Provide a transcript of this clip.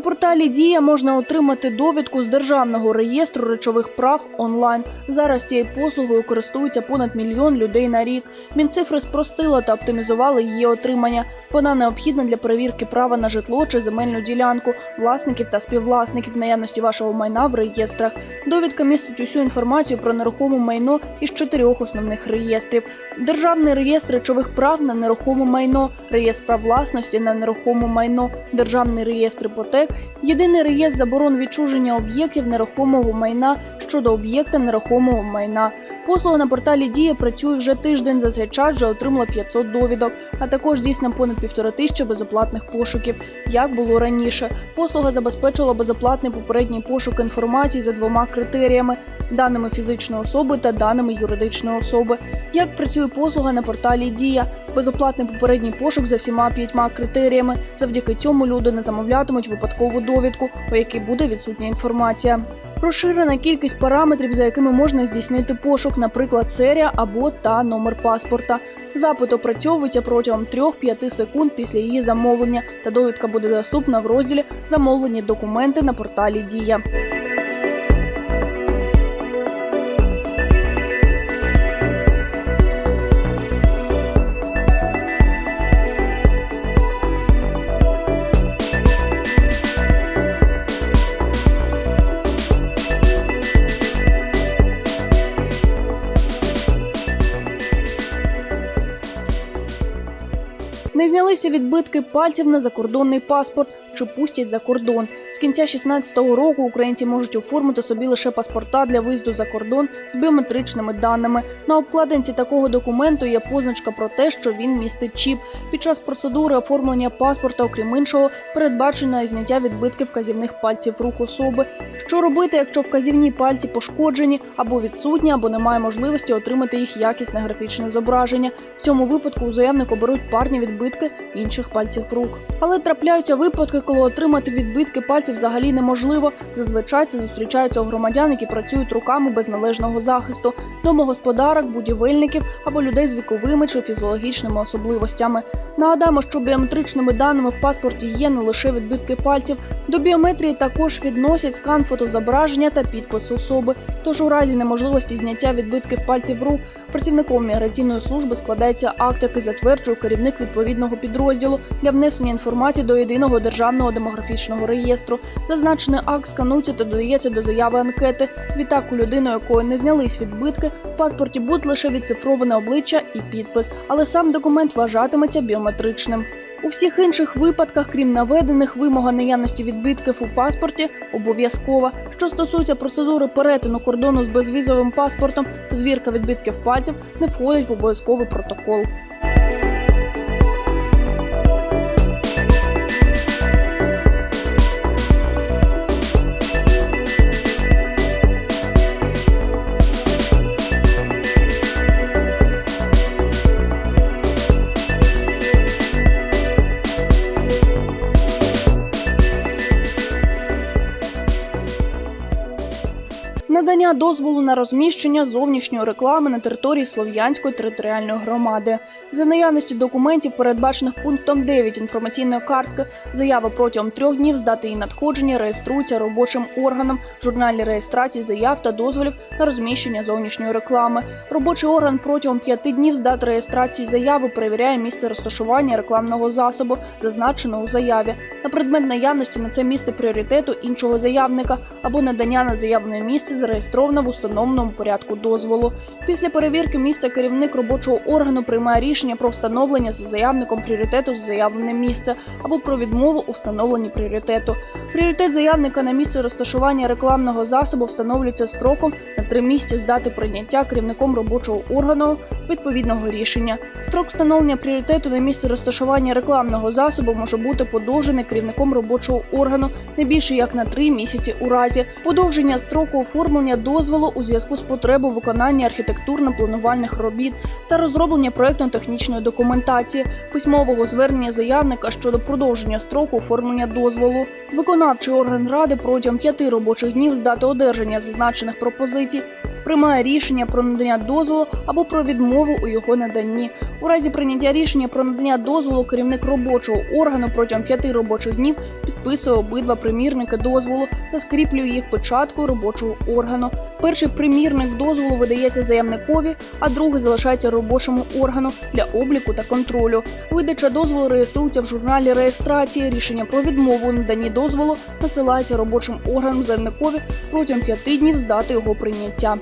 На порталі Дія можна отримати довідку з державного реєстру речових прав онлайн. Зараз цією послугою користуються понад мільйон людей на рік. Мінцифри спростила та оптимізували її отримання. Вона необхідна для перевірки права на житло чи земельну ділянку, власників та співвласників наявності вашого майна в реєстрах. Довідка містить усю інформацію про нерухоме майно із чотирьох основних реєстрів: Державний реєстр речових прав на нерухоме майно, реєстр прав власності на нерухоме майно, державний реєстр іпотек, єдиний реєстр заборон відчуження об'єктів нерухомого майна щодо об'єкта нерухомого майна. Послуга на порталі Дія працює вже тиждень. За цей час вже отримала 500 довідок, а також дійсно понад півтори тисячі безоплатних пошуків. Як було раніше, послуга забезпечила безоплатний попередній пошук інформації за двома критеріями: даними фізичної особи та даними юридичної особи. Як працює послуга на порталі Дія? Безоплатний попередній пошук за всіма п'ятьма критеріями. Завдяки цьому люди не замовлятимуть випадкову довідку, у якій буде відсутня інформація. Розширена кількість параметрів, за якими можна здійснити пошук, наприклад, серія або та номер паспорта. Запит опрацьовується протягом 3-5 секунд після її замовлення, та довідка буде доступна в розділі Замовлені документи на порталі Дія. Не знялися відбитки пальців на закордонний паспорт чи пустять за кордон. З кінця 16-го року українці можуть оформити собі лише паспорта для виїзду за кордон з біометричними даними. На обкладинці такого документу є позначка про те, що він містить чіп. Під час процедури оформлення паспорта, окрім іншого, передбачено зняття відбитків вказівних пальців рук особи. Що робити, якщо вказівні пальці пошкоджені або відсутні, або немає можливості отримати їх якісне графічне зображення. В цьому випадку у заявнику беруть парні відбитки інших пальців рук. Але трапляються випадки, коли отримати відбитки пальців взагалі неможливо. Зазвичай це зустрічаються у громадян, які працюють руками без належного захисту, домогосподарок, будівельників або людей з віковими чи фізіологічними особливостями. Нагадаємо, що біометричними даними в паспорті є не лише відбитки пальців. До біометрії також відносять скан фотозображення та підпис особи. Тож у разі неможливості зняття відбитків пальців рук працівником міграційної служби складається акт, який затверджує керівник відповідного підрозділу для внесення інформації до єдиного державного демографічного реєстру. Зазначений акт сканується та додається до заяви анкети. Відтак у людини, якої не знялись відбитки, в паспорті буде лише відцифроване обличчя і підпис, але сам документ вважатиметься біометричним. У всіх інших випадках, крім наведених, вимога наявності відбитків у паспорті обов'язкова. Що стосується процедури перетину кордону з безвізовим паспортом, то звірка відбитків пальців не входить в обов'язковий протокол. Надання дозволу на розміщення зовнішньої реклами на території Слов'янської територіальної громади. За наявності документів, передбачених пунктом 9 інформаційної картки, заява протягом трьох днів з дати її надходження реєструється робочим органом в журналі реєстрації заяв та дозволів на розміщення зовнішньої реклами. Робочий орган протягом п'яти днів з дати реєстрації заяви перевіряє місце розташування рекламного засобу, зазначеного у заяві, на предмет наявності на це місце пріоритету іншого заявника або надання на заявлене місце зареєстровано в установленому порядку дозволу. Після перевірки місця керівник робочого органу приймає рішення про встановлення за заявником пріоритету з заявлене місце або про відмову у встановленні пріоритету. Пріоритет заявника на місце розташування рекламного засобу встановлюється строком на три місяці з дати прийняття керівником робочого органу відповідного рішення. Строк встановлення пріоритету на місці розташування рекламного засобу може бути подовжений керівником робочого органу не більше як на три місяці у разі подовження строку оформлення дозволу у зв'язку з потребою виконання архітектурно-планувальних робіт та розроблення проектно-технічної документації, письмового звернення заявника щодо продовження строку оформлення дозволу. Виконавчий орган ради протягом п'яти робочих днів з дати одержання зазначених пропозицій приймає рішення про надання дозволу або про відмову у його наданні. У разі прийняття рішення про надання дозволу керівник робочого органу протягом п'яти робочих днів підписує обидва примірники дозволу та скріплює їх печаткою робочого органу. Перший примірник дозволу видається заявникові, а другий залишається робочому органу для обліку та контролю. Видача дозволу реєструється в журналі реєстрації. Рішення про відмову у наданні дозволу надсилається робочим органам заявникові протягом п'яти днів з дати його прийняття.